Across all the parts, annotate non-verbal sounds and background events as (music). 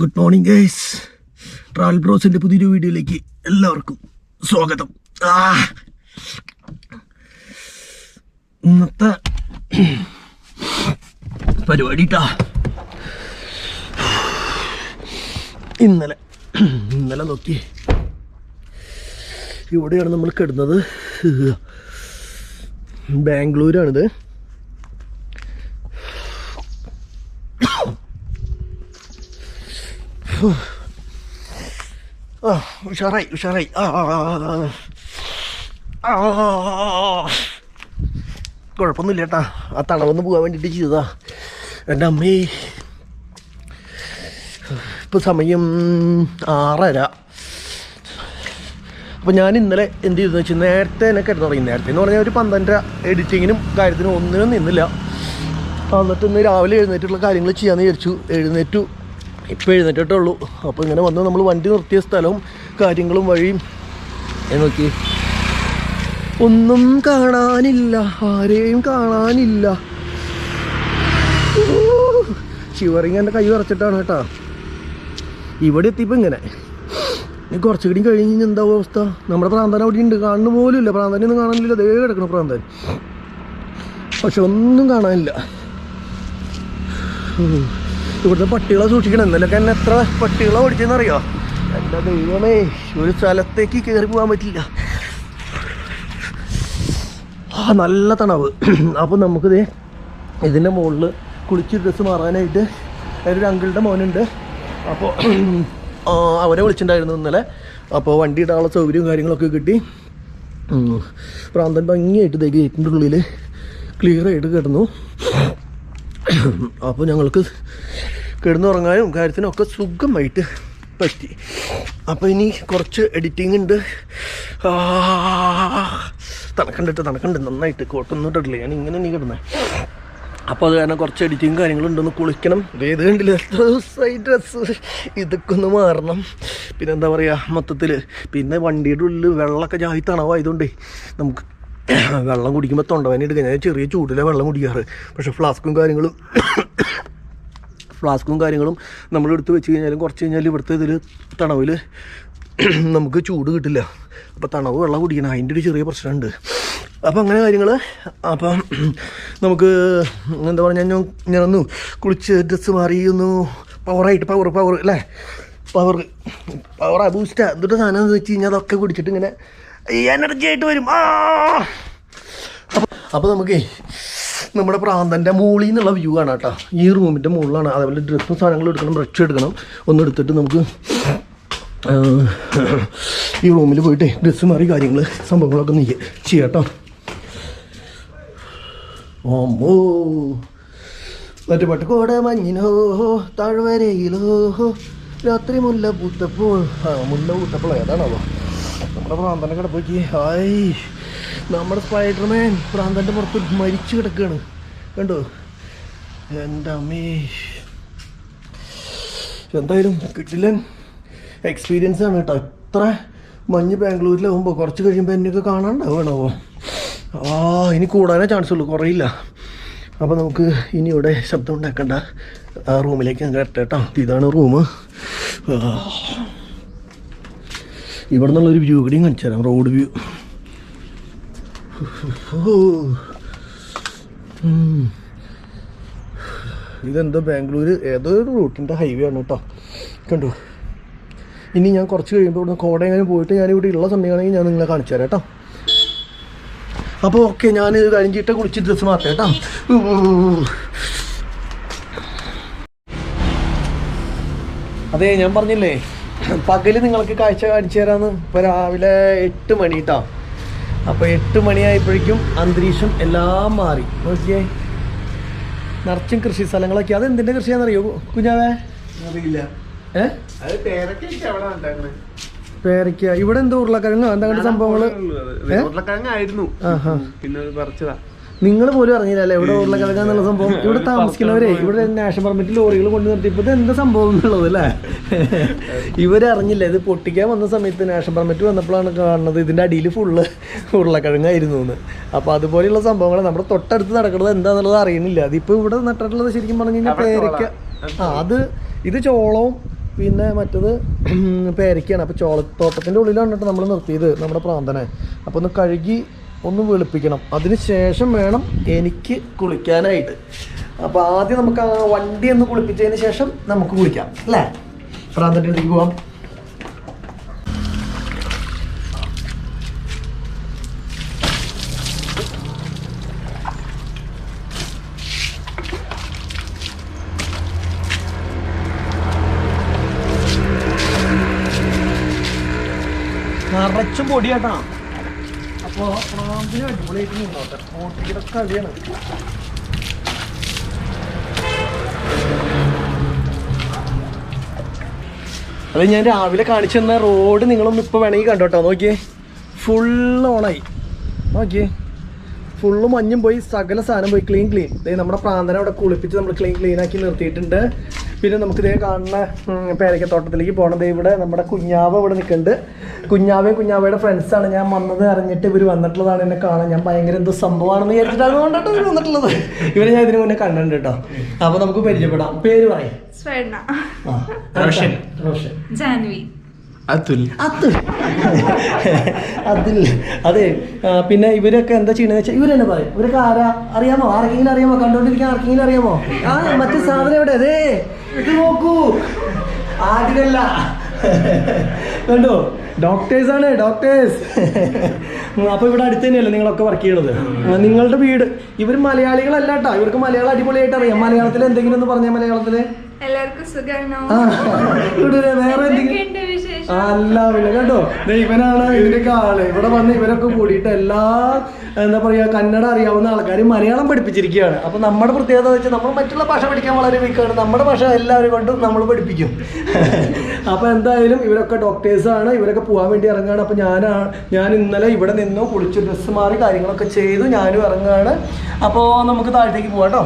Good morning guys. Travel ബ്രോസിന്റെ പുതിയൊരു വീഡിയോയിലേക്ക് എല്ലാവർക്കും സ്വാഗതം. ആ. ഇന്നത്തെ പരിപാടി ട്ടാ. ഇന്നലെ ഇന്നലെ നോക്കി. ഇവിടെയാണ് നമ്മൾ കിടന്നത്. ബാംഗ്ലൂരാണിത്. ഉഷാറായി ഉഷാറായി ആ കുഴപ്പമൊന്നുമില്ല ചേട്ടാ ആ തണവൊന്ന് പോകാൻ വേണ്ടിയിട്ട് ചെയ്തതാ. എന്റെ അമ്മേ. ഇപ്പോൾ സമയം ആറര. അപ്പോൾ ഞാൻ ഇന്നലെ എന്ത് ചെയ്തെന്ന് വെച്ചാൽ നേരത്തെ തന്നെ കിടന്നു തുടങ്ങി നേരത്തെ എന്ന് പറഞ്ഞാൽ ഒരു പന്ത്രണ്ടര എഡിറ്റിങ്ങിനും കാര്യത്തിനും ഒന്നിനും നിന്നില്ല. എന്നിട്ട് ഇന്ന് രാവിലെ എഴുന്നേറ്റുള്ള കാര്യങ്ങൾ ചെയ്യാമെന്ന് വിചാരിച്ചു. എഴുന്നേറ്റു. ഇപ്പോൾ എഴുന്നേറ്റേ ഉള്ളൂ അപ്പോൾ ഇങ്ങനെ വന്ന് നമ്മൾ വണ്ടി നിർത്തിയ സ്ഥലവും കാര്യങ്ങളും വഴിയും നോക്കി. ഒന്നും കാണാനില്ല ആരെയും കാണാനില്ല. ശിവറിങ് എന്റെ കൈ ഉറച്ചിട്ടാണ് കേട്ടോ. ഇവിടെ എത്തിയപ്പോൾ ഇങ്ങനെ. ഇനി കുറച്ചുകൂടി കഴിഞ്ഞ് എന്താ അവസ്ഥ? നമ്മുടെ പ്രാന്തൻ അവിടെ ഉണ്ട് കാണുന്ന പോലും ഇല്ല. പ്രാന്തനെ ഒന്നും കാണാനില്ല അതേ കിടക്കണം പ്രാന്തൻ. പക്ഷെ ഒന്നും കാണാനില്ല. ഇവിടുത്തെ പട്ടികളെ സൂക്ഷിക്കണം. ഇന്നലൊക്കെ എന്നെ എത്ര പട്ടികളെ ഓടിച്ചെന്നറിയോ? എന്റെ ദൈവമേ ഒരു സ്ഥലത്തേക്ക് കയറി പോകാൻ പറ്റില്ല. ആ നല്ല തണവ്. അപ്പോൾ നമുക്കിത് ഇതിന്റെ മുകളിൽ കുളിച്ച് ഡ്രസ്സ് മാറാനായിട്ട് ഒരു അങ്കിളുടെ മോനുണ്ട്. അപ്പോൾ അവരെ വിളിച്ചിട്ടുണ്ടായിരുന്നു ഇന്നലെ. അപ്പോൾ വണ്ടി ഇടാനുള്ള സൗകര്യവും കാര്യങ്ങളൊക്കെ കിട്ടി. പ്രാന്തൻ ഭംഗിയായിട്ട് ഗേറ്റിന്റെ ഉള്ളിൽ ക്ലിയർ ആയിട്ട് കിടന്നു. (coughs) അപ്പോൾ ഞങ്ങൾക്ക് കിടന്നുറങ്ങാനും കാര്യത്തിനൊക്കെ സുഖമായിട്ട് പറ്റി. അപ്പോൾ ഇനി കുറച്ച് എഡിറ്റിംഗ് ഉണ്ട്. തണക്കണ്ടിട്ട് തണക്കണ്ട്. നന്നായിട്ട് കോട്ടൊന്നും ഇട്ടിട്ടില്ല. ഞാൻ ഇങ്ങനെ നീ കിടന്നേ. അപ്പോൾ അത് കാരണം കുറച്ച് എഡിറ്റിങ് കാര്യങ്ങളുണ്ടെന്ന് കുളിക്കണം. ഏത് കണ്ടില്ല? എത്ര ദിവസമായി ഡ്രസ്സ് ഇതൊക്കെ ഒന്ന് മാറണം. പിന്നെ എന്താ പറയുക മൊത്തത്തിൽ പിന്നെ വണ്ടിയുടെ ഉള്ളിൽ വെള്ളമൊക്കെ ജാതി തണവായതുകൊണ്ടേ നമുക്ക് (coughs) വെള്ളം കുടിക്കുമ്പോൾ തൊണ്ടവേന എടുക്കുക ഞാൻ ചെറിയ ചൂടിലെ വെള്ളം കുടിക്കാറ്. പക്ഷേ ഫ്ലാസ്കും കാര്യങ്ങളും (coughs) ഫ്ലാസ്കും കാര്യങ്ങളും നമ്മൾ എടുത്ത് വെച്ച് കഴിഞ്ഞാലും കുറച്ച് കഴിഞ്ഞാൽ ഇവിടുത്തെ ഇതിൽ തണവിൽ (coughs) നമുക്ക് ചൂട് കിട്ടില്ല. അപ്പോൾ തണവ് വെള്ളം കുടിക്കണം. അതിന്റെ ഒരു ചെറിയ പ്രശ്നമുണ്ട്. അപ്പോൾ അങ്ങനെ കാര്യങ്ങൾ അപ്പം നമുക്ക് എന്താ പറയുക ഞാൻ ഞാനൊന്ന് കുളിച്ച് ഡ്രസ്സ് മാറി ഒന്ന് പവറായിട്ട് പവർ പവർ അല്ലേ? പവർ പവർ ബൂസ്റ്റാ എന്നിട്ട് സാധനം എന്ന് വെച്ച് കഴിഞ്ഞാൽ അതൊക്കെ കുടിച്ചിട്ട് ഇങ്ങനെ എനർജി ആയിട്ട് വരും. അപ്പോൾ നമുക്കേ നമ്മുടെ പ്രാന്തന്റെ മുകളിൽ നിന്നുള്ള വ്യൂ ആണ് കേട്ടോ. ഈ റൂമിന്റെ മുകളിലാണ്. അതേപോലെ ഡ്രസ്സും സാധനങ്ങളും എടുക്കണം ബ്രഷ് എടുക്കണം. ഒന്ന് എടുത്തിട്ട് നമുക്ക് ഈ റൂമിൽ പോയിട്ട് ഡ്രസ്സ് മാറി കാര്യങ്ങൾ സംഭവങ്ങളൊക്കെ നീ ചെയ്യാം കേട്ടോ. ഓമോ മറ്റേ കോട മഞ്ഞിനോ താഴ്വരയിലോ. രാത്രി മുല്ല പൂത്തപ്പോൾ മുല്ല പൂത്തപ്പോൾ ഏതാണോ നമ്മുടെ പ്രാന്തനെ കിടപ്പോക്കി ഹായ്. നമ്മുടെ സ്പൈഡർമാൻ പ്രാന്തന്റെ പുറത്ത് മരിച്ചു കിടക്കുകയാണ് കണ്ടോ? എന്റെ അമ്മേ. എന്തായാലും കിട്ടില്ല എക്സ്പീരിയൻസ് ആണ് കേട്ടോ. എത്ര മഞ്ഞ് ബാംഗ്ലൂരിലാവുമ്പോൾ കുറച്ച് കഴിയുമ്പോൾ എന്നെയൊക്കെ കാണാണ്ടാവണോ ആ ഇനി കൂടാനേ ചാൻസ് ഉള്ളൂ. കുറയില്ല. അപ്പോൾ നമുക്ക് ഇനി ഇവിടെ ശബ്ദം ഉണ്ടാക്കണ്ട. ആ റൂമിലേക്ക് ഞാൻ കേട്ടോ. ഇതാണ് റൂം ഇവിടെ നിന്നുള്ളൊരു വ്യൂ കൂടിയും കാണിച്ചു തരാം റോഡ് വ്യൂ ഇതെന്തോ ബാംഗ്ലൂർ ഏതോ ഒരു റൂട്ടിന്റെ ഹൈവേ ആണ് കേട്ടോ. കണ്ടു? ഇനി ഞാൻ കുറച്ച് കഴിയുമ്പോൾ ഇവിടുന്ന് കോടയെങ്ങനെ പോയിട്ട് ഞാൻ ഇവിടെ ഉള്ള സമയമാണെങ്കിൽ ഞാൻ നിങ്ങളെ കാണിച്ചു തരാം കേട്ടോ. അപ്പോൾ ഓക്കെ ഞാൻ ഇത് കഴിഞ്ഞിട്ട് കുളിച്ച് ഡ്രസ്സ് മാറ്റാം കേട്ടോ. അതെ ഞാൻ പറഞ്ഞില്ലേ? പകൽ നിങ്ങൾക്ക് കാഴ്ച കാണിച്ചു തരാന്ന്. ഇപ്പോൾ രാവിലെ എട്ട് മണി കേട്ടോ അപ്പോൾ എട്ട് മണിയായപ്പോഴേക്കും അന്തരീക്ഷം എല്ലാം മാറി. നോക്കിയേ. നിറച്ചും കൃഷി സ്ഥലങ്ങളൊക്കെ. അത് എന്തിന്റെ കൃഷിയാണെന്നറിയോ കുഞ്ഞാവേ? അറിയില്ല. പേരയ്ക്ക ഇവിടെ എന്തോ ഉരുളക്കിഴങ്ങോ? എന്താ സംഭവങ്ങൾ? ഉരുളക്കിഴങ്ങായിരുന്നു. പിന്നെ പറിച്ചതാ. നിങ്ങൾ പോലും അറിഞ്ഞില്ലല്ലേ? ഇവിടെ ഉരുളക്കിഴങ്ങ എന്നുള്ള സംഭവം ഇവിടെ താമസിക്കുന്നവരെ ഇവിടെ നാഷണൽ പെർമിറ്റ് ലോറികൾ കൊണ്ടു നിർത്തിയപ്പോൾ ഇത് എന്താ സംഭവം എന്നുള്ളത് അല്ലേ? ഇവരറിഞ്ഞില്ല. ഇത് പൊട്ടിക്കാൻ വന്ന സമയത്ത് നാഷണൽ പെർമിറ്റ് വന്നപ്പോഴാണ് കാണുന്നത് ഇതിന്റെ അടിയിൽ ഫുള്ള് ഉരുളക്കിഴങ്ങായിരുന്നു എന്ന്. അപ്പോൾ അതുപോലെയുള്ള സംഭവങ്ങൾ നമ്മുടെ തൊട്ടടുത്ത് നടക്കുന്നത് എന്താണെന്നുള്ളത് അറിയുന്നില്ല. അതിപ്പോൾ ഇവിടെ നട്ടിട്ടുള്ളത് ശരിക്കും പറഞ്ഞു കഴിഞ്ഞാൽ പേരയ്ക്ക. ആ അത് ഇത് ചോളവും പിന്നെ മറ്റത് പേരയ്ക്കാണ് അപ്പോൾ ചോളത്തോട്ടത്തിന്റെ ഉള്ളിലാണ് കേട്ടോ നമ്മൾ നിർത്തിയത് നമ്മുടെ പ്രാന്തനെ. അപ്പോൾ ഒന്ന് കഴുകി ഒന്ന് വെളുപ്പിക്കണം. അതിന് ശേഷം വേണം എനിക്ക് കുളിക്കാനായിട്ട്. അപ്പോൾ ആദ്യം നമുക്ക് ആ വണ്ടി ഒന്ന് കുളിപ്പിച്ചതിന് ശേഷം നമുക്ക് കുളിക്കാം അല്ലേ? പ്രാന്തന്റെ അടുത്തേക്ക് പോവാം. നിറച്ചും പൊടിയാട്ടാ. പ്രാന്തിന് അടിപൊളിയായിട്ട് നിന്നോട്ടെ ഓട്ടിയുടെ കളിയാണ്. അത് ഞാൻ രാവിലെ കാണിച്ചു തന്ന റോഡ് നിങ്ങളൊന്നും ഇപ്പോൾ വേണമെങ്കിൽ കണ്ടോട്ടോ നോക്കിയേ. ഫുള്ള് ഓണായി നോക്കിയേ. ഫുള്ള് മഞ്ഞും പോയി സകല സാധനം പോയി ക്ലീൻ ക്ലീൻ നമ്മുടെ പ്രാന്തനെ അവിടെ കുളിപ്പിച്ച് നമ്മൾ ക്ലീൻ ക്ലീൻ ആക്കി നിർത്തിയിട്ടുണ്ട്. പിന്നെ നമുക്ക് ഇതേ കാണുന്ന പേരയ്ക്ക തോട്ടത്തിലേക്ക് പോകണത് ഇവിടെ നമ്മുടെ കുഞ്ഞാവ ഇവിടെ നിൽക്കുന്നുണ്ട്. കുഞ്ഞാവയും കുഞ്ഞാവയുടെ ഫ്രണ്ട്സാണ് ഞാൻ വന്നത് അറിഞ്ഞിട്ട് ഇവർ വന്നിട്ടുള്ളതാണ് എന്നെ കാണാൻ. ഞാൻ ഭയങ്കര എന്തോ സംഭവമാണെന്ന് വിചാരിച്ചിട്ടാണ് കൊണ്ടിട്ട് ഇവർ വന്നിട്ടുള്ളത്. ഇവരെ ഞാൻ ഇതിനു മുന്നേ കണ്ടിട്ടുണ്ട് കേട്ടോ. അപ്പൊ നമുക്ക് പരിചയപ്പെടാം. പേര് പറയും. (laughs) റോഷൻ. റോഷൻ. ജാൻവി. അതുൽ. അതുൽ. (laughs) അതിൽ. അതെ പിന്നെ ഇവരൊക്കെ എന്താ ചെയ്യണമെന്ന് വെച്ചാൽ ഇവരെന്നെ പറയും. ഇവരൊക്കെ ആരാ? അറിയാമോ? ആർക്കെങ്കിലും അറിയാമോ? കണ്ടുകൊണ്ടിരിക്കാൻ ആർക്കെങ്കിലും അറിയാമോ? ആ മറ്റേ സാധനം എവിടെ? അതെ ഇത് നോക്കൂ. ആടിനല്ല കണ്ടോ? ഡോക്ടേഴ്സ്. ആണ് ഡോക്ടേഴ്സ് അപ്പൊ ഇവിടെ അടുത്ത് തന്നെയല്ലേ നിങ്ങളൊക്കെ വർക്ക് ചെയ്യണത്? നിങ്ങളുടെ വീട്. ഇവർ മലയാളികളല്ല കേട്ടോ ഇവർക്ക് മലയാളം അടിപൊളിയായിട്ട് അറിയാം മലയാളത്തിൽ എന്തെങ്കിലും ഒന്ന് പറഞ്ഞ മലയാളത്തിൽ? എല്ലാവർക്കും സുഖമാണോ? ഇവിടെ വേറെ എന്തെങ്കിലും എന്തൊക്കെയുണ്ട് കേട്ടോ ഇവനാണ് ഇതിന്റെയൊക്കെ ആൾ ഇവിടെ വന്ന് ഇവരൊക്കെ കൂടിയിട്ട് എല്ലാ എന്താ പറയാ കന്നഡ അറിയാവുന്ന ആൾക്കാർ മലയാളം പഠിപ്പിച്ചിരിക്കുകയാണ്. അപ്പൊ നമ്മുടെ പ്രത്യേകത വെച്ച് നമ്മൾ മറ്റുള്ള ഭാഷ പഠിക്കാൻ വളരെ വീക്കാണ് നമ്മുടെ ഭാഷ എല്ലാവരും കൊണ്ടും നമ്മൾ പഠിപ്പിക്കും. അപ്പൊ എന്തായാലും ഇവരൊക്കെ ഡോക്ടേഴ്സാണ് ഇവരൊക്കെ പോകാൻ വേണ്ടി ഇറങ്ങുകയാണ്. അപ്പൊ ഞാനാ ഞാൻ ഇന്നലെ ഇവിടെ നിന്നു കുളിച്ച് ഡ്രസ്സ് മാറി കാര്യങ്ങളൊക്കെ ചെയ്തു. ഞാനും ഇറങ്ങുകയാണ്. അപ്പോൾ നമുക്ക് താഴത്തേക്ക് പോകാം കേട്ടോ.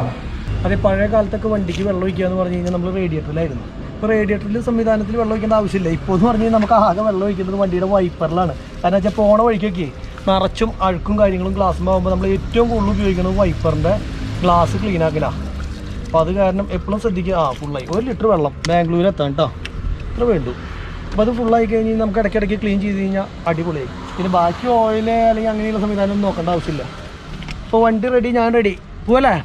അതെ പഴയ കാലത്തൊക്കെ വണ്ടിക്ക് വെള്ളം ഒഴിക്കുക എന്ന് പറഞ്ഞു കഴിഞ്ഞാൽ നമ്മൾ റേഡിയേറ്ററിലായിരുന്നു ഇപ്പോൾ റേഡിയേറ്ററിൽ സംവിധാനത്തിൽ വെള്ളം ഒഴിക്കേണ്ട ആവശ്യമില്ല. ഇപ്പോൾ എന്ന് പറഞ്ഞു കഴിഞ്ഞാൽ നമുക്ക് ആകെ വെള്ളം ഒഴിക്കുന്നത് വണ്ടിയുടെ വൈപ്പറിലാണ് കാരണം വെച്ചാൽ പോണ വഴിക്കൊക്കെ നിറച്ചും അഴുക്കും കാര്യങ്ങളും ഗ്ലാസും ആകുമ്പോൾ നമ്മൾ ഏറ്റവും കൂടുതൽ ഉപയോഗിക്കുന്നത് വൈപ്പറിന്റെ ഗ്ലാസ് ക്ലീൻ ആക്കലാണ് അപ്പോൾ അത് കാരണം എപ്പോഴും ശ്രദ്ധിക്കുക. ആ ഫുള്ളായി ഒരു ലിറ്റർ വെള്ളം ബാംഗ്ലൂരിൽ എത്താൻ കേട്ടോ ഇത്ര വേണ്ടു. അപ്പോൾ അത് ഫുള്ളായി കഴിഞ്ഞ് നമുക്ക് ഇടയ്ക്കിടയ്ക്ക് ക്ലീൻ ചെയ്ത് കഴിഞ്ഞാൽ അടിപൊളിയായി. പിന്നെ ബാക്കി ഓയിൽ അല്ലെങ്കിൽ അങ്ങനെയുള്ള സംവിധാനം ഒന്നും നോക്കേണ്ട ആവശ്യമില്ല. അപ്പോൾ വണ്ടി റെഡി ഞാൻ റെഡി പോവല്ലേ?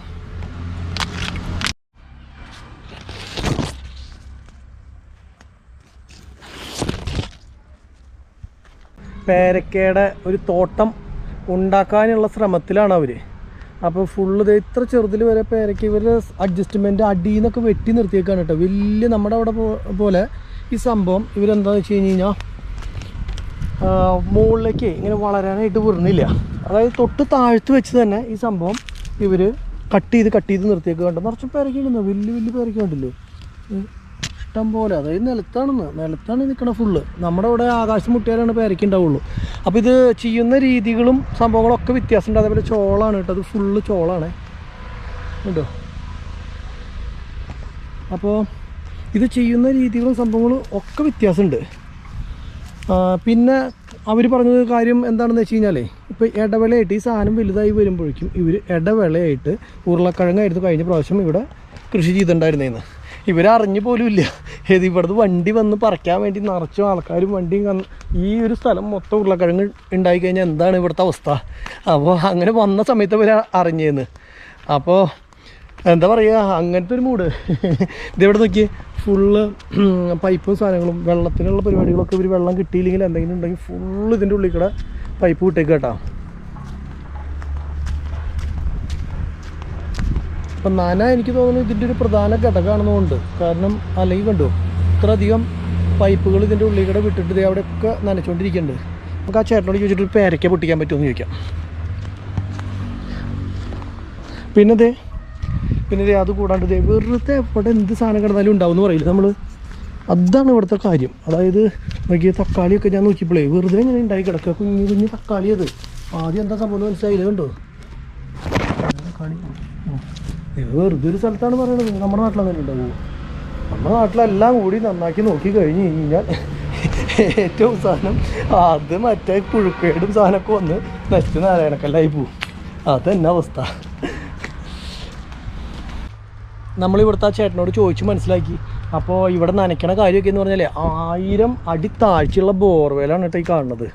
പേരക്കയുടെ ഒരു തോട്ടം ഉണ്ടാക്കാനുള്ള ശ്രമത്തിലാണ് അവർ അപ്പോൾ ഫുള്ള് ഇത് ഇത്ര ചെറുതിൽ വരെ പേരയ്ക്ക് ഇവർ അഡ്ജസ്റ്റ്മെന്റ് അടിയിൽ നിന്നൊക്കെ വെട്ടി നിർത്തിയേക്കാണ് കേട്ടോ. വലിയ നമ്മുടെ അവിടെ പോലെ ഈ സംഭവം ഇവരെന്താണെന്ന് വെച്ച് കഴിഞ്ഞ് കഴിഞ്ഞാൽ മുകളിലേക്ക് ഇങ്ങനെ വളരാനായിട്ട് വിടുന്നില്ല. അതായത് തൊട്ട് താഴ്ത്ത് വെച്ച് തന്നെ ഈ സംഭവം ഇവർ കട്ട് ചെയ്ത് കട്ട് ചെയ്ത് നിർത്തിയേക്കുക കണ്ടോ നിറച്ച് പേരയ്ക്കുണ്ടെന്ന് വലിയ വലിയ പേരക്കുണ്ടല്ലോ. ഇഷ്ടം പോലെ. അതായത് നിലത്താണെന്ന് നിലത്താണ് നിൽക്കണ ഫുള്ള് നമ്മുടെ ഇവിടെ ആകാശം മുട്ടിയാലാണ് പേരയ്ക്ക് ഉണ്ടാവുള്ളൂ. അപ്പോൾ ഇത് ചെയ്യുന്ന രീതികളും സംഭവങ്ങളൊക്കെ വ്യത്യാസമുണ്ട്. അതേപോലെ ചോളാണ് കേട്ടോ. അത് ഫുള്ള് ചോളാണ്. കേട്ടോ അപ്പോൾ ഇത് ചെയ്യുന്ന രീതികളും സംഭവങ്ങളും ഒക്കെ വ്യത്യാസമുണ്ട്. പിന്നെ അവർ പറഞ്ഞ കാര്യം എന്താണെന്ന് വെച്ച് കഴിഞ്ഞാലേ ഇപ്പോൾ ഇടവേളയായിട്ട് ഈ സാധനം വലുതായി വരുമ്പോഴേക്കും ഇവർ ഇടവേളയായിട്ട് ഉരുളക്കിഴങ്ങായിരുന്നു കഴിഞ്ഞ പ്രാവശ്യം ഇവിടെ കൃഷി ചെയ്തിട്ടുണ്ടായിരുന്നേന്ന്. ഇവരറിഞ്ഞു പോലും ഇല്ല ഏത് ഇവിടുന്ന് വണ്ടി വന്ന് പറിക്കാൻ വേണ്ടി നിറച്ചും ആൾക്കാരും വണ്ടിയും കന്ന് ഈ ഒരു സ്ഥലം മൊത്തം ഉരുളക്കിഴങ്ങ് ഉണ്ടായി കഴിഞ്ഞാൽ എന്താണ് ഇവിടുത്തെ അവസ്ഥ? അപ്പോൾ അങ്ങനെ വന്ന സമയത്ത് ഇവർ അറിഞ്ഞേന്ന് അപ്പോൾ എന്താ പറയുക അങ്ങനത്തെ ഒരു മൂഡ്. ഇതെവിടെ നോക്കി ഫുള്ള് പൈപ്പും സാധനങ്ങളും വെള്ളത്തിനുള്ള പരിപാടികളൊക്കെ ഇവർ വെള്ളം കിട്ടിയില്ലെങ്കിൽ എന്തെങ്കിലും ഉണ്ടെങ്കിൽ ഫുള്ള് ഇതിന്റെ ഉള്ളിൽ കൂടെ പൈപ്പ് വിട്ടേക്ക് കേട്ടോ. അപ്പം നന എനിക്ക് തോന്നുന്നു ഇതിന്റെ ഒരു പ്രധാന ഘടകമാണെന്നുകൊണ്ട് കാരണം അല്ലെങ്കിൽ കണ്ടു ഇത്ര അധികം പൈപ്പുകൾ ഇതിന്റെ ഉള്ളിൽ കൂടെ വിട്ടിട്ട് ദേ അവിടെയൊക്കെ നനച്ചുകൊണ്ടിരിക്കുന്നുണ്ട് നമുക്ക് ആ ചേട്ടനോട് ചോദിച്ചിട്ട് ഒരു പേരയ്ക്ക പൊട്ടിക്കാൻ പറ്റുമെന്ന് ചോദിക്കാം. പിന്നെ ദേ പിന്നെ ദേ അത് കൂടാണ്ട് ദേ വെറുതെ എവിടെ എന്ത് സാധനം കിടന്നാലും ഉണ്ടാവും എന്ന് പറയില്ല നമ്മൾ അതാണ് ഇവിടുത്തെ കാര്യം. അതായത് നോക്കിയ തക്കാളിയൊക്കെ ഞാൻ നോക്കിയപ്പോഴേ വെറുതെ ഇങ്ങനെ ഉണ്ടായി കിടക്കുക. കുഞ്ഞു കുഞ്ഞു തക്കാളി അത്. ആദ്യം എന്താ സംഭവം മനസ്സിലായില്ല കണ്ടോ? തക്കാളി. വെറുതെ ഒരു സ്ഥലത്താണ് പറയണത്. നമ്മുടെ നാട്ടിലങ്ങനെ ഉണ്ടാവുമോ നമ്മുടെ നാട്ടിലെല്ലാം കൂടി നന്നാക്കി നോക്കി കഴിഞ്ഞ് കഴിഞ്ഞാൽ ഏറ്റവും സാധനം അത് മറ്റേ പുഴുക്കേടും സാധനമൊക്കെ വന്ന് നശിച്ച് നാരായണക്കല്ലായി പോവും. അതന്നെ അവസ്ഥ. നമ്മളിവിടുത്തെ ആ ചേട്ടനോട് ചോദിച്ച് മനസ്സിലാക്കി. അപ്പോൾ ഇവിടെ നനയ്ക്കണ കാര്യമൊക്കെ എന്ന് പറഞ്ഞാൽ ആയിരം അടി താഴ്ചയുള്ള ബോർവേലാണ് കേട്ടോ ഈ കാണുന്നത്.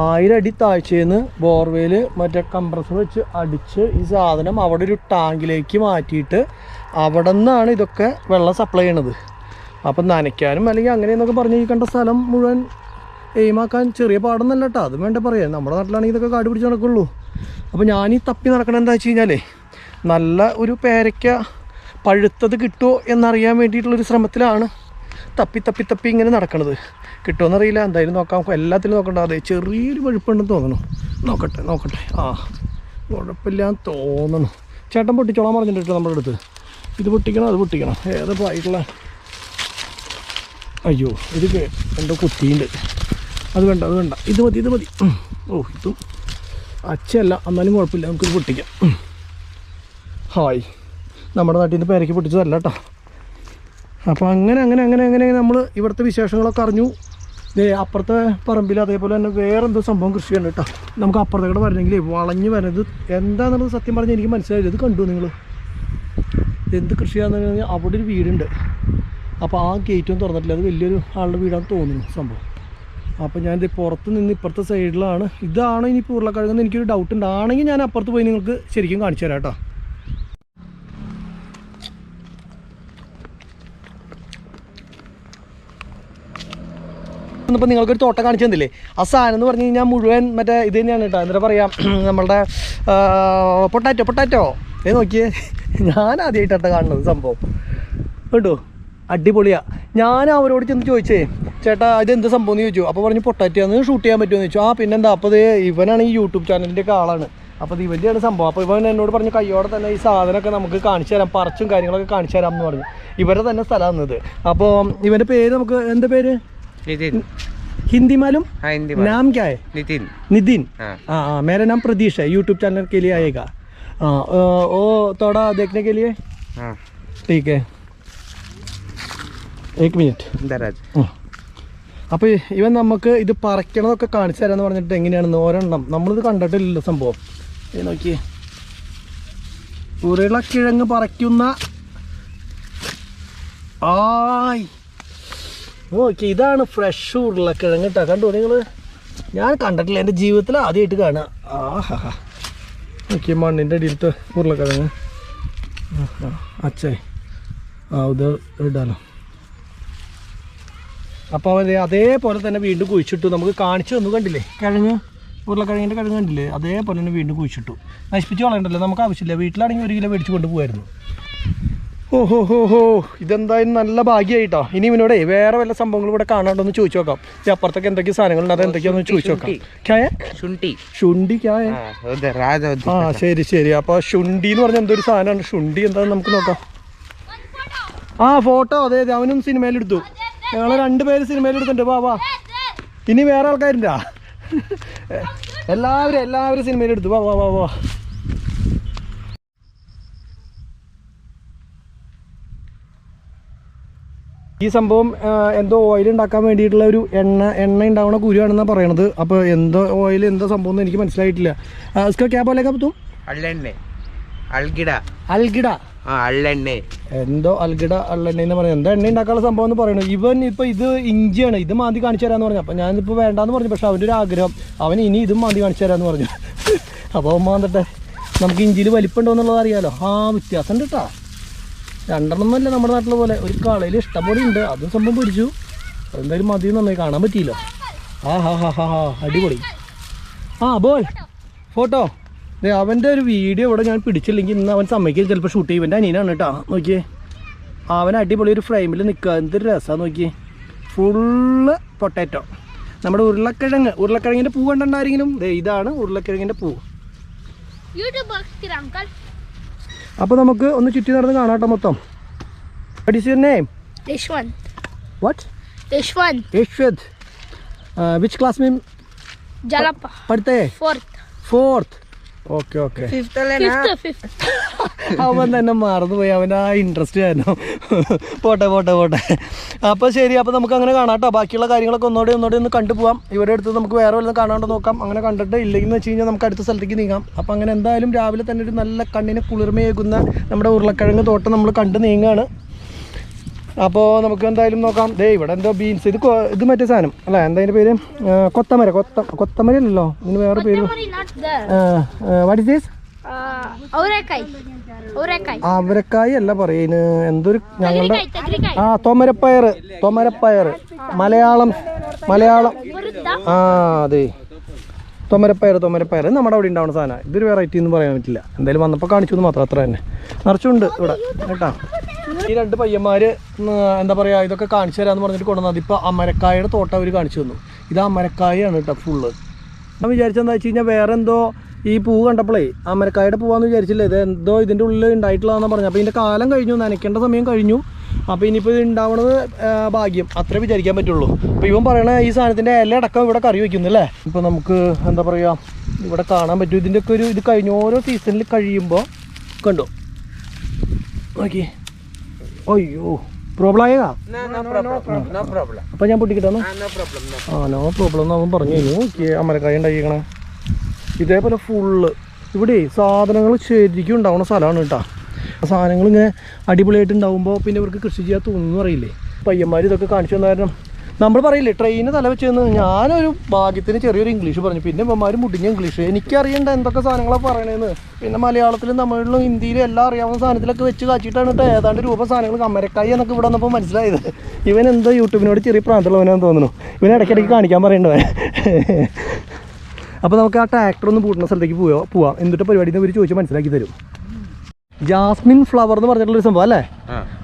ആയിരം അടി താഴ്ചയെന്ന് ബോർവെയിൽ മറ്റേ കംപ്രസർ വെച്ച് അടിച്ച് ഈ സാധനം അവിടെ ഒരു ടാങ്കിലേക്ക് മാറ്റിയിട്ട് അവിടെ നിന്നാണ് ഇതൊക്കെ വെള്ളം സപ്ലൈ ചെയ്യണത്. അപ്പം നനയ്ക്കാനും അല്ലെങ്കിൽ അങ്ങനെയെന്നൊക്കെ പറഞ്ഞ് ഈ സ്ഥലം മുഴുവൻ എയിമാക്കാൻ ചെറിയ പാടൊന്നല്ല കേട്ടോ അതും വേണ്ട പറയാം. നമ്മുടെ നാട്ടിലാണെങ്കിൽ ഇതൊക്കെ കാട് പിടിച്ച് നടക്കുള്ളൂ. അപ്പോൾ ഞാൻ ഈ തപ്പി നടക്കണത് എന്താ വെച്ച് കഴിഞ്ഞാലേ നല്ല ഒരു പേരയ്ക്ക പഴുത്തത് കിട്ടുമോ എന്നറിയാൻ വേണ്ടിയിട്ടുള്ളൊരു ശ്രമത്തിലാണ് തപ്പി തപ്പി തപ്പി ഇങ്ങനെ നടക്കണത്. കിട്ടുമെന്നറിയില്ല എന്തായാലും നോക്കാം. എല്ലാത്തിലും നോക്കണ്ട. അതെ ചെറിയൊരു വഴുപ്പുണ്ടെന്ന് തോന്നുന്നു. നോക്കട്ടെ നോക്കട്ടെ. ആ കുഴപ്പമില്ലാന്ന് തോന്നുന്നു. ചേട്ടൻ പൊട്ടിച്ചോളാൻ പറഞ്ഞിട്ടുണ്ട് നമ്മുടെ അടുത്ത്. ഇത് പൊട്ടിക്കണം അത് പൊട്ടിക്കണം. ഏതപ്പോൾ ആയിട്ടുള്ള അയ്യോ ഇത് എന്തോ കുത്തിയുണ്ട്. അത് വേണ്ട അത് വേണ്ട. ഇത് മതി ഇത് മതി. ഓ ഇതും അച്ഛയല്ല. എന്നാലും കുഴപ്പമില്ല. നമുക്കിത് പൊട്ടിക്കാം. ഹായ്. നമ്മുടെ നാട്ടിൽ നിന്ന് പേരയ്ക്ക് പൊട്ടിച്ചതല്ല കേട്ടോ. അപ്പോൾ അങ്ങനെ അങ്ങനെ അങ്ങനെ അങ്ങനെ നമ്മൾ ഇവിടുത്തെ വിശേഷങ്ങളൊക്കെ അറിഞ്ഞു. ദേ അപ്പുറത്തെ പറമ്പിൽ അതേപോലെ തന്നെ വേറെ എന്തോ സംഭവം കൃഷിയാണ് കേട്ടോ. നമുക്ക് അപ്പുറത്തേക്കൂടെ വരണമെങ്കിൽ വളഞ്ഞ് വരുന്നത് എന്താണെന്നുള്ളത് സത്യം പറഞ്ഞാൽ എനിക്ക് മനസ്സിലായില്ല. ഇത് കണ്ടു നിങ്ങൾ എന്ത് കൃഷിയാണെന്ന് പറഞ്ഞാൽ അവിടെ ഒരു വീടുണ്ട്. അപ്പോൾ ആ ഗേറ്റും തുറന്നിട്ടില്ല. അത് വലിയൊരു ആളുടെ വീടാണെന്ന് തോന്നുന്നു സംഭവം. അപ്പോൾ ഞാനിത് ഇത് പുറത്ത് നിന്ന് ഇപ്പുറത്തെ സൈഡിലാണ് ഇതാണ് ഇനി ഉരുളക്കിഴങ്ങെന്ന് എനിക്കൊരു ഡൗട്ട് ഉണ്ട്. ആണെങ്കിൽ ഞാൻ അപ്പുറത്ത് പോയി നിങ്ങൾക്ക് ശരിക്കും കാണിച്ചു തരാം കേട്ടോ. ഇന്നിപ്പോൾ നിങ്ങൾക്കൊരു തോട്ടം കാണിച്ചു തന്നില്ലേ? ആ സാധനം എന്ന് പറഞ്ഞു കഴിഞ്ഞാൽ മുഴുവൻ മറ്റേ ഇത് തന്നെയാണ് കേട്ടോ. എന്താ പറയുക നമ്മളുടെ പൊട്ടാറ്റോ പൊട്ടാറ്റോ. ഏ നോക്കിയേ. ഞാൻ ആദ്യമായിട്ടാണ് കാണുന്നത് സംഭവം. കേട്ടോ അടിപൊളിയാ. ഞാൻ അവരോട് ചെന്ന് ചോദിച്ചേ ചേട്ടാ ഇത് എന്ത് സംഭവം എന്ന് ചോദിച്ചു? അപ്പോൾ പറഞ്ഞു പൊട്ടാറ്റോ ഷൂട്ട് ചെയ്യാൻ പറ്റുമെന്ന് ചോദിച്ചു. ആ പിന്നെന്താ? അപ്പോൾ ഇവനാണ് ഈ യൂട്യൂബ് ചാനലിന്റെ ഒക്കെ ആളാണ്. അപ്പോൾ ഇത് ഇവന്റെയാണ് സംഭവം. അപ്പോൾ ഇവൻ എന്നോട് പറഞ്ഞു കയ്യോടെ തന്നെ ഈ സാധനമൊക്കെ നമുക്ക് കാണിച്ചു തരാം. പറച്ചും കാര്യങ്ങളൊക്കെ കാണിച്ചു തരാം എന്ന് പറഞ്ഞു. ഇവരുടെ തന്നെ സ്ഥലമാണ് ഇത് അപ്പോൾ ഇവന്റെ പേര് നമുക്ക് എന്താ പേര്? नितिन हिंदी मालूम हाँ हिंदी नाम क्या है नितिन नितिन हाँ हाँ हाँ मेरा नाम प्रदीश है यूट्यूब चैनल के लिए आएगा हाँ अ, वो थोड़ा देखने के लिए हाँ ठीक है एक मिनट दराज അപ്പോൾ ഇവൻ നമുക്ക് ഇത് പറിക്കണതൊക്കെ കാണിച്ചു തരാമെന്ന് പറഞ്ഞിട്ട് എങ്ങനെയാണെന്ന് ഒരെണ്ണം നമ്മളിത് കണ്ടിട്ടില്ലല്ലോ സംഭവം ഇത് നോക്കിയേ ഉരുളക്കിഴങ്ങ് പറിക്കുന്ന ആയ് ഓക്കെ ഇതാണ് ഫ്രഷ് ഉരുളക്കിഴങ്ങ് കേട്ടോ കണ്ടു നിങ്ങൾ ഞാൻ കണ്ടിട്ടില്ല എന്റെ ജീവിതത്തിൽ ആദ്യമായിട്ട് കാണുക. ആഹാ ഓക്കെ മണ്ണിന്റെ അടിയിലത്തെ ഉരുളക്കിഴങ്ങ് അച്ഛേ. ആ ഇത് ഇടാലോ. അപ്പോൾ അവർ അതേപോലെ തന്നെ വീണ്ടും കുഴിച്ചിട്ടു. നമുക്ക് കാണിച്ചു തന്നു കണ്ടില്ലേ? കിഴങ്ങ് ഉരുളക്കിഴങ്ങിന്റെ കിഴങ്ങ് കണ്ടില്ലേ? അതേപോലെ തന്നെ വീണ്ടും കുഴിച്ചിട്ടു. നശിപ്പിച്ച് കളയണ്ടല്ലോ നമുക്ക് ആവശ്യമില്ല. വീട്ടിലാണെങ്കിൽ ഒരു കിലോ മേടിച്ച് കൊണ്ടുപോകായിരുന്നു ഓഹോ ഹോ ഹോ ഇതെന്തായാലും നല്ല ഭാഗ്യമായിട്ടോ ഇനി ഇവനോടെ വേറെ വല്ല സംഭവങ്ങളും ഇവിടെ കാണാണ്ടൊന്ന് ചോദിച്ചു നോക്കാം. ഈ അപ്പുറത്തൊക്കെ എന്തൊക്കെ സാധനങ്ങളുണ്ട് അത് എന്തൊക്കെയാന്ന് ചോദിച്ചു നോക്കാം. ആ ശരി ശരി. അപ്പോൾ ശുണ്ടി എന്ന് പറഞ്ഞ എന്തൊരു സാധനമാണ്? ശുണ്ടി എന്താണെന്ന് നമുക്ക് നോക്കാം. ആ ഫോട്ടോ. അതെ അതെ അവനും സിനിമയിലെടുത്തു. ഞങ്ങൾ രണ്ടുപേര് സിനിമയിലെടുത്തിട്ടുണ്ട്. വാ വാ. ഇനി വേറെ ആൾക്കാരുണ്ടാ? എല്ലാവരും എല്ലാവരും സിനിമയിലെടുത്തു. വാ വാ വാ വാ. ഈ സംഭവം എന്തോ ഓയിൽ ഉണ്ടാക്കാൻ വേണ്ടിയിട്ടുള്ള ഒരു എണ്ണ എണ്ണ ഉണ്ടാവുന്ന കുരുവാണെന്നാണ് പറയണത്. അപ്പോൾ എന്തോ ഓയിൽ എന്തോ സംഭവം എനിക്ക് മനസ്സിലായിട്ടില്ല. ക്യാ എന്തോ അൽഗിഡ അള്ളെണ്ണ എന്ന് പറയുന്നത് എന്താ എണ്ണ ഉണ്ടാക്കാനുള്ള സംഭവം എന്ന് പറയുന്നത് ഇവൻ ഇപ്പൊ ഇത് ഇഞ്ചിയാണ്. ഇത് മാന്തി കാണിച്ചു തരാന്ന് പറഞ്ഞു. അപ്പൊ ഞാനിപ്പോ വേണ്ടാന്ന് പറഞ്ഞു. പക്ഷെ അവന്റെ ഒരു ആഗ്രഹം. അവൻ ഇനി ഇതും മാന്തി കാണിച്ചു തരാന്ന് പറഞ്ഞു. അപ്പോൾ മാന്തട്ടെ നമുക്ക് ഇഞ്ചിയിൽ വലിപ്പുണ്ടോ എന്നുള്ളത് അറിയാലോ. ആ വ്യത്യാസം ഉണ്ട് കേട്ടോ രണ്ടെണ്ണമൊന്നുമല്ല നമ്മുടെ നാട്ടിലെ പോലെ. ഒരു കളയിൽ ഇഷ്ടംപോലെ ഉണ്ട്. അതും സംഭവം പിടിച്ചു. അതെന്തായാലും മതി നന്നായി കാണാൻ പറ്റിയില്ല. ആ ഹാ ഹാ ഹാ ഹാ അടിപൊളി. ആ ബോൾ. ഫോട്ടോ. അതെ അവന്റെ ഒരു വീഡിയോ ഇവിടെ ഞാൻ പിടിച്ചില്ലെങ്കിൽ ഇന്ന് അവൻ സമ്മതിക്കും ചിലപ്പോൾ ഷൂട്ട് ചെയ്യും. എന്റെ അനിയനാണ് കേട്ടോ. നോക്കിയേ. അവൻ അടിപൊളി ഒരു ഫ്രെയിമിൽ നിൽക്കുക എന്തൊരു രസമാണ് നോക്കിയേ. ഫുള്ള് പൊട്ടാറ്റോ നമ്മുടെ ഉരുളക്കിഴങ്ങ്. ഉരുളക്കിഴങ്ങിന്റെ പൂ കണ്ടിട്ടുണ്ടാരെങ്കിലും ദേ ഇതാണ് ഉരുളക്കിഴങ്ങിന്റെ പൂ. യൂട്യൂബ് അപ്പോൾ നമുക്ക് ഒന്ന് ചുറ്റി നടന്ന് കാണാട്ടോ മൊത്തം What is your name? Ishwan. What? Ishwan. Ishwad. Uh, which class, ma'am? Jalapa. Padhte? Fourth. Fourth. Okay okay. അവൻ തന്നെ മറന്നുപോയി അവൻ ആ ഇൻട്രസ്റ്റ് ആയിരുന്നു പോട്ടെ പോട്ടെ പോട്ടെ. അപ്പോൾ ശരി അപ്പോൾ നമുക്ക് അങ്ങനെ കാണാം കേട്ടോ. ബാക്കിയുള്ള കാര്യങ്ങളൊക്കെ ഒന്നോടെ ഒന്നോടെ ഒന്ന് കണ്ടു പോവാം. ഇവരുടെ അടുത്ത് നമുക്ക് വേറെ വല്ലതും കാണാണ്ട് നോക്കാം. അങ്ങനെ കണ്ടിട്ട് ഇല്ലെങ്കിൽ എന്ന് വെച്ച് കഴിഞ്ഞാൽ നമുക്ക് അടുത്ത സ്ഥലത്തേക്ക് നീങ്ങാം. അപ്പോൾ അങ്ങനെ എന്തായാലും രാവിലെ തന്നെ ഒരു നല്ല കണ്ണിന് കുളിർമയേകുന്ന നമ്മുടെ ഉരുളക്കിഴങ്ങ് തോട്ടം നമ്മൾ കണ്ട് നീങ്ങാണ്. അപ്പോൾ നമുക്ക് എന്തായാലും നോക്കാം. ദേ ഇവിടെ എന്തോ ബീൻസ് ഇത് ഇത് മറ്റേ സാധനം. അല്ല? എന്താ അതിന്റെ പേര്? കൊത്തമര കൊത്ത കൊത്തമര അല്ലല്ലോ? ഇതിന് വേറെ പേര്. What is these Aurekai. Aurekai. അവരക്കായി അല്ല പറയുന്നത് എന്തൊരു ഞങ്ങളുടെ. ആ തൊമരപ്പയർ തൊമരപ്പയർ മലയാളം മലയാളം. ആ അതെ. തൊമരപ്പയർ തൊമരപ്പയർ നമ്മുടെ അവിടെ ഉണ്ടാവുന്ന സാധനം. ഇതൊരു വെറൈറ്റി എന്ന് പറയാൻ പറ്റില്ല. എന്തായാലും വന്നപ്പോൾ കാണിച്ചു മാത്രം. അത്ര തന്നെ. നിറച്ചുണ്ട് ഇവിടെ. കേട്ടാ? ഈ രണ്ട് പയ്യന്മാർ എന്താ പറയുക ഇതൊക്കെ കാണിച്ചു തരാമെന്ന് പറഞ്ഞിട്ട് കൊണ്ടുവന്നത്. ഇപ്പോൾ അമരക്കായയുടെ തോട്ടം അവർ കാണിച്ചു തന്നു. ഇത് അമരക്കായാണ് കേട്ടോ ഫുള്ള് ഞാൻ വിചാരിച്ചെന്താ വെച്ച് കഴിഞ്ഞാൽ വേറെ എന്തോ ഈ പൂ കണ്ടപ്പോഴേ അമരക്കായുടെ പൂവാന്ന് വിചാരിച്ചില്ല ഇത് എന്തോ ഇതിന്റെ ഉള്ളിൽ ഉണ്ടായിട്ടുള്ളതാണെന്ന് പറഞ്ഞു. അപ്പോൾ ഇതിന്റെ കാലം കഴിഞ്ഞു നനയ്ക്കേണ്ട സമയം കഴിഞ്ഞു. അപ്പോൾ ഇനിയിപ്പോൾ ഇത് ഉണ്ടാവണത് ഭാഗ്യം. അത്രേ വിചാരിക്കാൻ പറ്റുള്ളൂ. അപ്പോൾ ഇവൻ പറയണ ഈ സാധനത്തിന്റെ ഇല അടക്കം ഇവിടെ കറി വയ്ക്കുന്നു അല്ലേ? ഇപ്പോൾ നമുക്ക് എന്താ പറയുക ഇവിടെ കാണാൻ പറ്റും. ഇതിന്റെയൊക്കെ ഒരു ഇത് കഴിഞ്ഞു ഓരോ സീസണിൽ കഴിയുമ്പോൾ കണ്ടു? നോക്കി. അയ്യോ പ്രോബ്ലം problem. അപ്പോൾ ഞാൻ പൊട്ടിക്കിട്ടാ. ആ നോ പ്രോബ്ലം എന്ന് അവൻ പറഞ്ഞു കഴിഞ്ഞു. അമരക്കായ ഉണ്ടാക്കിക്കണേ ഇതേപോലെ ഫുള്ള് ഇവിടെ സാധനങ്ങൾ ശരിക്കും ഉണ്ടാവുന്ന സ്ഥലമാണ് കേട്ടോ. സാധനങ്ങൾ ഇങ്ങനെ അടിപൊളിയായിട്ട് ഉണ്ടാവുമ്പോൾ പിന്നെ ഇവർക്ക് കൃഷി ചെയ്യാൻ തോന്നുന്നു അറിയില്ലേ? പയ്യന്മാർ ഇതൊക്കെ കാണിച്ചു തന്നായിരുന്നു നമ്മൾ പറയില്ലേ ട്രെയിന് തല വെച്ച് നിന്ന് ഞാനൊരു ഭാഗ്യത്തിന് ചെറിയൊരു ഇംഗ്ലീഷ് പറഞ്ഞു. പിന്നെ ഇവന്മാർ മുടിഞ്ഞ ഇംഗ്ലീഷ് എനിക്കറിയണ്ട എന്തൊക്കെ സാധനങ്ങളാണ് പറയണേന്ന്. പിന്നെ മലയാളത്തിലും തമിഴിലും ഹിന്ദിയിലും എല്ലാം അറിയാവുന്ന സാധനത്തിലൊക്കെ വെച്ച് കാച്ചിട്ടാണ് കേട്ടോ ഏതാണ്ട് രൂപ സാധനങ്ങൾ. കമ്മരക്കായി എന്നൊക്കെ ഇവിടെ വന്നപ്പോൾ മനസ്സിലായത്. ഇവൻ എന്തോ യൂട്യൂബിനോട് ചെറിയ പ്രാന്തമുള്ളവനാന്ന് തോന്നുന്നു. ഇവൻ ഇടയ്ക്കിടയ്ക്ക് കാണിക്കാൻ പറയണ്ടവൻ അപ്പോൾ നമുക്ക് ആ ട്രാക്ടർ ഒന്ന് പൂട്ടുന്ന സ്ഥലത്തേക്ക് പോവാം പോവാം. എന്നിട്ട് പരിപാടി ഇവർ ചോദിച്ച് മനസ്സിലാക്കി തരും. ജാസ്മിൻ ഫ്ലവർ എന്ന് പറഞ്ഞിട്ടുള്ളൊരു സംഭവം അല്ലേ.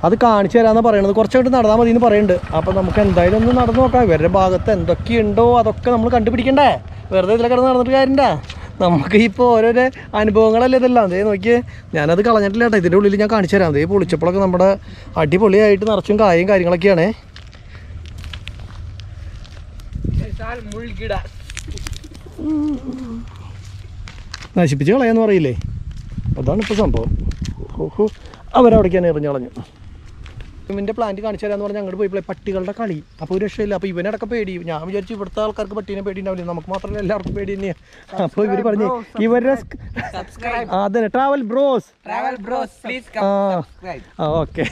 അത് കാണിച്ചു തരാമെന്ന് പറയണത്. കുറച്ചായിട്ട് നടന്നാൽ മതി എന്ന് പറയുന്നുണ്ട് അപ്പോൾ നമുക്ക് എന്തായാലും ഒന്ന് നടന്നു നോക്കാം. ഇവരുടെ ഭാഗത്ത് എന്തൊക്കെയുണ്ടോ അതൊക്കെ നമ്മൾ കണ്ടുപിടിക്കണ്ടേ? വെറുതെ ഇതിലെ കിടന്ന് നടന്നിട്ട് കാര്യണ്ട നമുക്ക് ഇപ്പോൾ ഓരോരോ അനുഭവങ്ങളല്ലേ ഇതെല്ലാം. അതേ നോക്കിയേ ഞാനത് കളഞ്ഞിട്ടില്ല കേട്ടോ. ഇതിന്റെ ഉള്ളിൽ ഞാൻ കാണിച്ചു തരാം. അതേ പൊളിച്ചപ്പോഴൊക്കെ നമ്മുടെ അടിപൊളിയായിട്ട് നിറച്ചും കായും കാര്യങ്ങളൊക്കെയാണ്. നശിപ്പിച്ച് കളയാന്ന് പറയില്ലേ? അതാണ് ഇപ്പോൾ സംഭവം. ഓഹോ അവരവിടേക്കാണ് എറിഞ്ഞു കളഞ്ഞു ഇവന്റെ പ്ലാന്റ് കാണിച്ചു തരാന്ന് പറഞ്ഞാൽ അങ്ങോട്ട് പോയി പട്ടികളുടെ കളി. അപ്പോൾ ഒരു രക്ഷയില്ല അപ്പോൾ ഇവനടക്ക പേടി. ഞാൻ വിചാരിച്ചു ഇവിടുത്തെ ആൾക്കാർക്ക് പട്ടീനെ പേടി ഉണ്ടാവില്ല നമുക്ക് മാത്രമല്ല എല്ലാവർക്കും പേടി തന്നെയാണ് അപ്പോൾ ഇവർ പറഞ്ഞു ഇവരുടെ Subscribe. അതെ travel bros travel bros please ആ. ഓക്കെ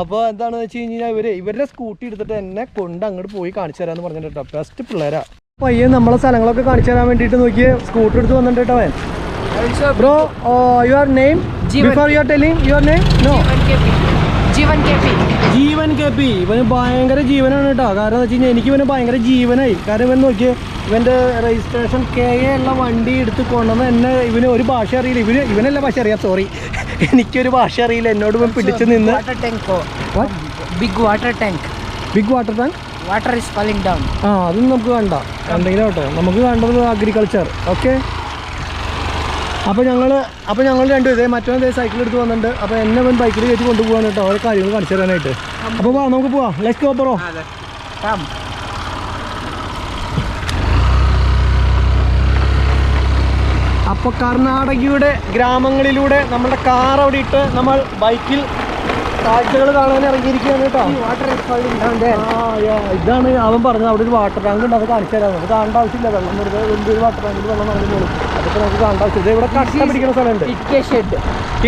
അപ്പോൾ എന്താണെന്ന് വെച്ച് കഴിഞ്ഞാൽ ഇവർ ഇവരുടെ സ്കൂട്ടി എടുത്തിട്ട് എന്നെ കൊണ്ട് അങ്ങോട്ട് പോയി കാണിച്ചു തരാമെന്ന് പറഞ്ഞിട്ട് കേട്ടോ ബെസ്റ്റ് പിള്ളേരാ. പയ്യെ നമ്മളെ സ്ഥലങ്ങളൊക്കെ കാണിച്ചു തരാൻ വേണ്ടിയിട്ട് നോക്കിയേ സ്കൂട്ടർ എടുത്ത് വന്നിട്ട് കേട്ടോ അവൻ uh, your name? Jeevan. Before you are telling your name? No. Jeevan KP. Jeevan KP. Jeevan K P ഇവന് ഭയങ്കര ജീവനാണ് കേട്ടോ കാരണം എന്താ വെച്ച് കഴിഞ്ഞാൽ എനിക്ക് ഇവന് ഭയങ്കര ജീവനായി കാരണം ഇവൻ നോക്കിയേ ഇവന്റെ രജിസ്ട്രേഷൻ കെ എ ഉള്ള വണ്ടി എടുത്ത് കൊണ്ടുവന്ന് എന്നെ ഇവന് ഒരു ഭാഷ അറിയില്ല ഇവന് ഇവനല്ല ഭാഷ അറിയാം സോറി (laughs) എനിക്കൊരു ഭാഷ അറിയില്ല എന്നോട് ഇവൻ പിടിച്ചു നിന്ന് Water tank. Tank. Big water tank water is falling down. ആ അതും നമുക്ക് കണ്ട എന്തെങ്കിലും ആവട്ടെ നമുക്ക് കണ്ടത് അഗ്രികൾച്ചർ ഓക്കെ അപ്പോൾ ഞങ്ങൾ അപ്പോൾ ഞങ്ങൾ രണ്ടും ഇതേ മറ്റൊരു ഇതേ സൈക്കിൾ എടുത്ത് വന്നിട്ടുണ്ട്. അപ്പോൾ എന്നെ അവൻ ബൈക്കിൽ കയറ്റി കൊണ്ടുപോകാൻ കേട്ടോ. ഓരോ കാര്യങ്ങൾ കാണിച്ചു തരാനായിട്ട്. അപ്പോൾ വാ നമുക്ക് പോവാം. Let's go bro. അപ്പോൾ കർണാടകയുടെ ഗ്രാമങ്ങളിലൂടെ നമ്മുടെ കാർ അവിടെ ഇട്ട് നമ്മൾ ബൈക്കിൽ കാഴ്ചകൾ കാണാൻ ഇറങ്ങിയിരിക്കുകയാണ് കേട്ടോ. ഇതാണ് അവൻ പറഞ്ഞത്. അവിടെ ഒരു വാട്ടർ ടാങ്ക് ഉണ്ട്. അത് കാണിച്ചു തരാം. നമുക്ക് കാണേണ്ട ആവശ്യമില്ല. വെള്ളം വെറുതെ വലിയൊരു വാട്ടർ ടാങ്കിൽ വെള്ളം പോകും. അതൊക്കെ നമുക്ക് കാണേണ്ട ആവശ്യമില്ല. ഇവിടെ കട്ട പിടിക്കുന്ന സ്ഥലമുണ്ട്.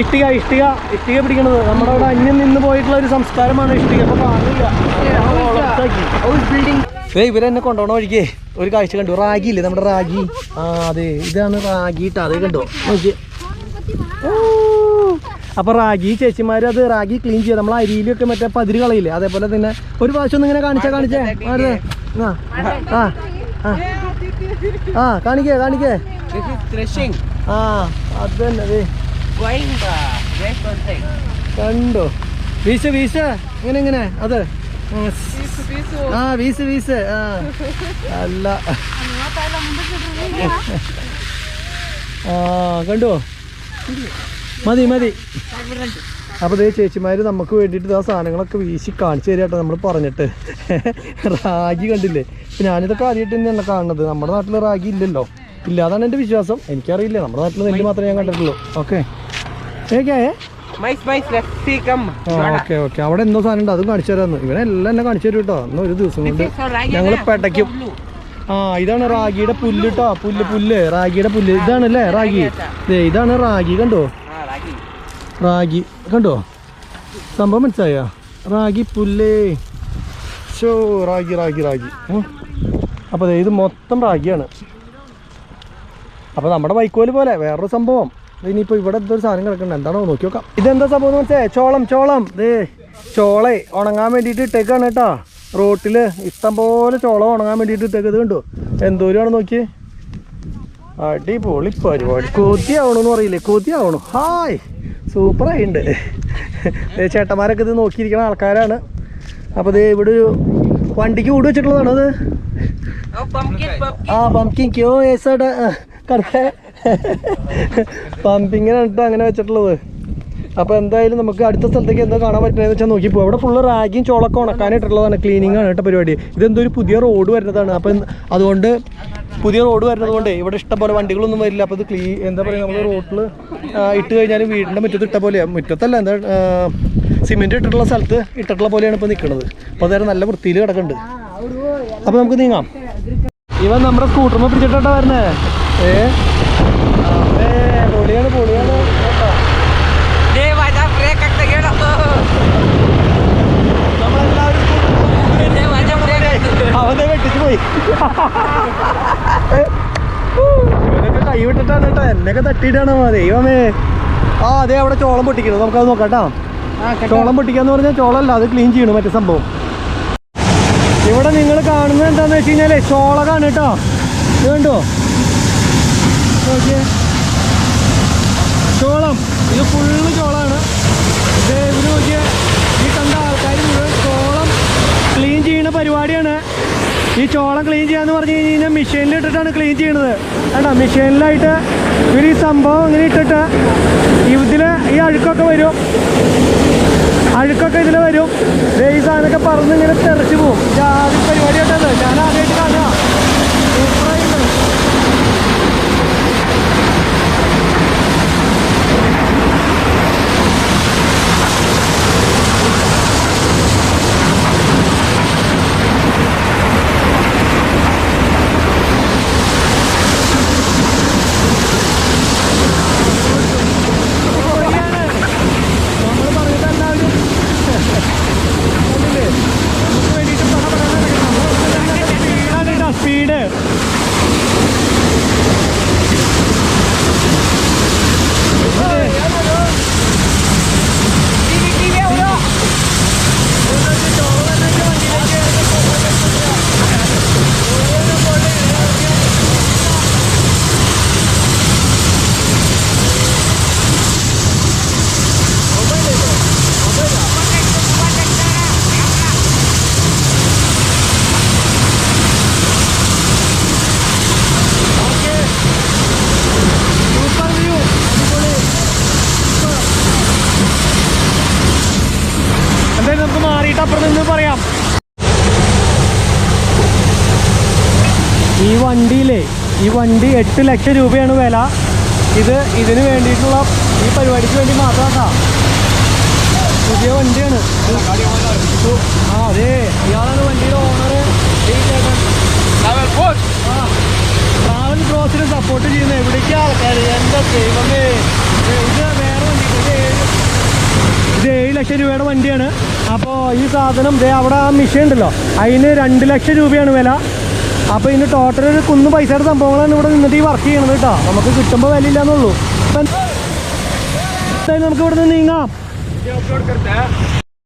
ഇഷ്ടിക ഇഷ്ടിക ഇഷ്ടിക പിടിക്കുന്നത് നമ്മുടെ അവിടെ അന്യം നിന്ന് പോയിട്ടുള്ള ഒരു സംസ്കാരമാണ് ഇഷ്ടിക. അപ്പൊ കാണില്ല ഇവരെന്നെ കൊണ്ടുപോകണ വഴിക്കേ ഒരു കാഴ്ച കണ്ടു. റാഗി ഇല്ലേ നമ്മുടെ റാഗി. ആ അതെ. ഇതാണ് റാഗി ഇട്ട അതേ കണ്ടോ? നോക്കി അപ്പൊ റാഗി ചേച്ചിമാർ അത് റാഗി ക്ലീൻ ചെയ്യുക നമ്മൾ അരിയിലൊക്കെ മറ്റേ പതിര് കളയില്ലേ അതേപോലെ തന്നെ ഒരു പ്രാവശ്യം ഒന്ന് ഇങ്ങനെ കാണിച്ചാ കാണിച്ചേ? ആ ആ ആ. ആ കാണിക്കേ കാണിക്കേ. ആ അത് തന്നെ. കണ്ടോ? വീശ വീശ. ഇങ്ങനെ ഇങ്ങനെ. അത്. ആ വീസ് വീസ് ആ. അല്ല. ആ കണ്ടോ? മതി മതി. അപ്പോൾ ദേ ചേച്ചിമാർ നമുക്ക് വേണ്ടിട്ട് ആ സാധനങ്ങളൊക്കെ വീശി കാണിച്ചു തരാട്ടോ നമ്മൾ പറഞ്ഞിട്ട്. റാഗി കണ്ടില്ലേ? ഇപ്പം ഞാനിതൊക്കെ ആദ്യമായിട്ട് തന്നെയാണ് കാണുന്നത്. നമ്മുടെ നാട്ടിൽ റാഗി ഇല്ലല്ലോ. ഇല്ല അതാണ് എന്റെ വിശ്വാസം. എനിക്കറിയില്ല. നമ്മുടെ നാട്ടിൽ നെല്ല് മാത്രമേ ഞാൻ കണ്ടിട്ടുള്ളൂ. ഓക്കെ. Okay okay. അവിടെ എന്തോ സാധനം ഉണ്ട്. അതും കാണിച്ചു തരാമെന്ന് ഇവനെല്ലാം എന്നെ കാണിച്ചു തരും കേട്ടോ. അന്ന് ഒരു ദിവസം കൊണ്ട് ഞങ്ങൾ പെടയ്ക്കും. ആ ഇതാണ് റാഗിയുടെ പുല്ല് കേട്ടോ. പുല്ല് പുല്ല്. റാഗിയുടെ പുല്ല്. ഇതാണല്ലേ റാഗി? ഇതാണ് റാഗി. കണ്ടോ. റാഗി. കണ്ടോ? സംഭവം മനസ്സിലായോ? റാഗി പുല്ലേ. ഷോ റാഗി റാഗി റാഗി. അപ്പോൾ ഇത് മൊത്തം റാഗിയാണ്. അപ്പോൾ നമ്മുടെ വൈക്കോൽ പോലെ വേറൊരു സംഭവം. ഇനിയിപ്പോൾ ഇവിടെ എന്തൊരു സാധനം കിടക്കുന്നുണ്ട്. എന്താണോ നോക്കി നോക്കാം. ഇതെന്താ സംഭവം എന്ന് ചോളം ചോളം. ദേ ചോളേ ഉണങ്ങാൻ വേണ്ടിയിട്ട് ഇട്ടേക്കാണ് കേട്ടോ. റോട്ടിൽ ഇഷ്ടം പോലെ ചോളം ഉണങ്ങാൻ വേണ്ടിയിട്ട് ഇട്ടേക്കത് കണ്ടു? എന്തോരാണ് നോക്കി അടിപൊളി പരിപാടി. കൊതിയാവണമെന്ന് പറയില്ലേ കൊതിയാവണം? ഹായ്. സൂപ്പറായിട്ടുണ്ട് ചേട്ടന്മാരൊക്കെ ഇത് നോക്കിയിരിക്കുന്ന ആൾക്കാരാണ്. അപ്പോൾ ഇത് ഇവിടെ ഒരു വണ്ടിക്ക് കൂടി വെച്ചിട്ടുള്ളതാണോ അത്. ആ ക്യോ പമ്പിങ്ങിനാണ് കേട്ടോ അങ്ങനെ വെച്ചിട്ടുള്ളത്. അപ്പോൾ എന്തായാലും നമുക്ക് അടുത്ത സ്ഥലത്തേക്ക് എന്താ കാണാൻ പറ്റുന്നതെന്ന് വെച്ചാൽ നോക്കി പോകും അവിടെ ഫുള്ള് റാഗിയും ചോളൊക്കെ ഉണക്കാനായിട്ടുള്ളതാണ് ക്ലീനിങ് ആണ് കേട്ടോ പരിപാടി. ഇതെന്തോ ഒരു പുതിയ റോഡ് വരുന്നതാണ്. അപ്പം അതുകൊണ്ട് പുതിയ റോഡ് വരുന്നത് കൊണ്ട് ഇവിടെ ഇഷ്ടംപോലെ വണ്ടികളൊന്നും വരില്ല. അപ്പോൾ ഇത് ക്ലീ എന്താ പറയുക നമ്മൾ റോട്ടിൽ ഇട്ട് കഴിഞ്ഞാൽ വീടിന്റെ മുറ്റത്ത് ഇട്ട പോലെ മുറ്റത്തല്ല എന്താ സിമെന്റ് ഇട്ടിട്ടുള്ള സ്ഥലത്ത് ഇട്ടിട്ടുള്ള പോലെയാണ് ഇപ്പോൾ നിൽക്കുന്നത് അപ്പോൾ അതായത് നല്ല വൃത്തിയിൽ കിടക്കുന്നുണ്ട് അപ്പോൾ നമുക്ക് നീങ്ങാം. ഇവൻ നമ്മുടെ സ്കൂട്ടറിനെ പിടിച്ചിട്ടാ വരുന്നത് ഏ പൊളിയാണ് പൊളിയാണ്. അവനെ വെട്ടിച്ചു പോയി. ഇവനൊക്കെ കൈ വിട്ടിട്ടാണ് കേട്ടോ. എന്നൊക്കെ തട്ടിയിട്ടാണ് ദൈവമേ. ആ അതെ അവിടെ ചോളം പൊട്ടിക്കണം നമുക്കത് നോക്കാട്ടാ കേട്ടോ. ചോളം പൊട്ടിക്കാന്ന് പറഞ്ഞാൽ ചോളമല്ല അത് ക്ലീൻ ചെയ്യണം മറ്റേ സംഭവം. ഇവിടെ നിങ്ങൾ കാണുന്നത് എന്താന്ന് വെച്ച് കഴിഞ്ഞാൽ ചോളകാണ് കേട്ടോ. കണ്ടോ? ചോളം. ഇത് ഫുള്ള് ചോളാണ്. ഇത് ഇവർ നോക്കിയേ. ഈ കണ്ട ആൾക്കാർ മുഴുവൻ ചോളം ക്ലീൻ ചെയ്യുന്ന പരിപാടിയാണ്. ഈ ചോളം ക്ലീൻ ചെയ്യാന്ന് പറഞ്ഞു കഴിഞ്ഞ് കഴിഞ്ഞാൽ മെഷീനിൽ ഇട്ടിട്ടാണ് ക്ലീൻ ചെയ്യണത്. കേട്ടോ മെഷീനിലായിട്ട് ഇവർ ഈ സംഭവം ഇങ്ങനെ ഇട്ടിട്ട് ഇതിൽ ഈ അഴുക്കൊക്കെ വരും. അഴുക്കൊക്കെ ഇതിൽ വരും. ഈ സാധനമൊക്കെ പറന്ന് ഇങ്ങനെ തെറിച്ച് പോകും പരിപാടി കേട്ടത്. ഞാൻ ആദ്യമായിട്ട് കാണുക സൂപ്പറായിട്ടുണ്ട് നമ്മൾ പറഞ്ഞിട്ട് എല്ലാവരും കണ്ടില്ലേ? നമുക്ക് വേണ്ടിയിട്ട് പട പടാന്ന് നടക്കണം. നമ്മൾ സ്പീഡാണ് കേട്ടോ, സ്പീഡ് സൂപ്പർ വ്യൂ അടിപൊളി സൂപ്പർ. മാറിയിട്ട് അപ്പുറത്ത് നിന്ന് പറയാം. ഈ വണ്ടിയിലെ ഈ വണ്ടി എട്ട് ലക്ഷം രൂപയാണ് വില. ഇത് ഇതിന് വേണ്ടിയിട്ടുള്ള ഈ പരിപാടിക്ക് വേണ്ടി മാത്രമാട്ടാ പുതിയ വണ്ടിയാണ്. ആ അതെ. ഇയാളാണ് വണ്ടിയുടെ ഓണർ. ട്രാവൽ ബ്രോസിനെ സപ്പോർട്ട് ചെയ്യുന്ന എവിടേക്ക് ആൾക്കാർ എന്താ ദൈവമേ? ഇത് വേറെ വണ്ടി. ഇത് ഏഴ് ലക്ഷം രൂപയുടെ വണ്ടിയാണ്. അപ്പോൾ ഈ സാധനം ദേ അവിടെ ആ മിഷൻ ഉണ്ടല്ലോ. അതിന് രണ്ട് ലക്ഷം രൂപയാണ് വില. അപ്പോൾ ഇതിന് ടോട്ടൽ ഒരു കുന്ന് പൈസയുടെ സംഭവങ്ങളാണ് ഇവിടെ നിന്നിട്ട് ഈ വർക്ക് ചെയ്യണത് കേട്ടോ. നമുക്ക് കിട്ടുമ്പോൾ വില ഇല്ലാന്നുള്ളൂ. നമുക്ക് ഇവിടെ നിന്ന് നീങ്ങാം.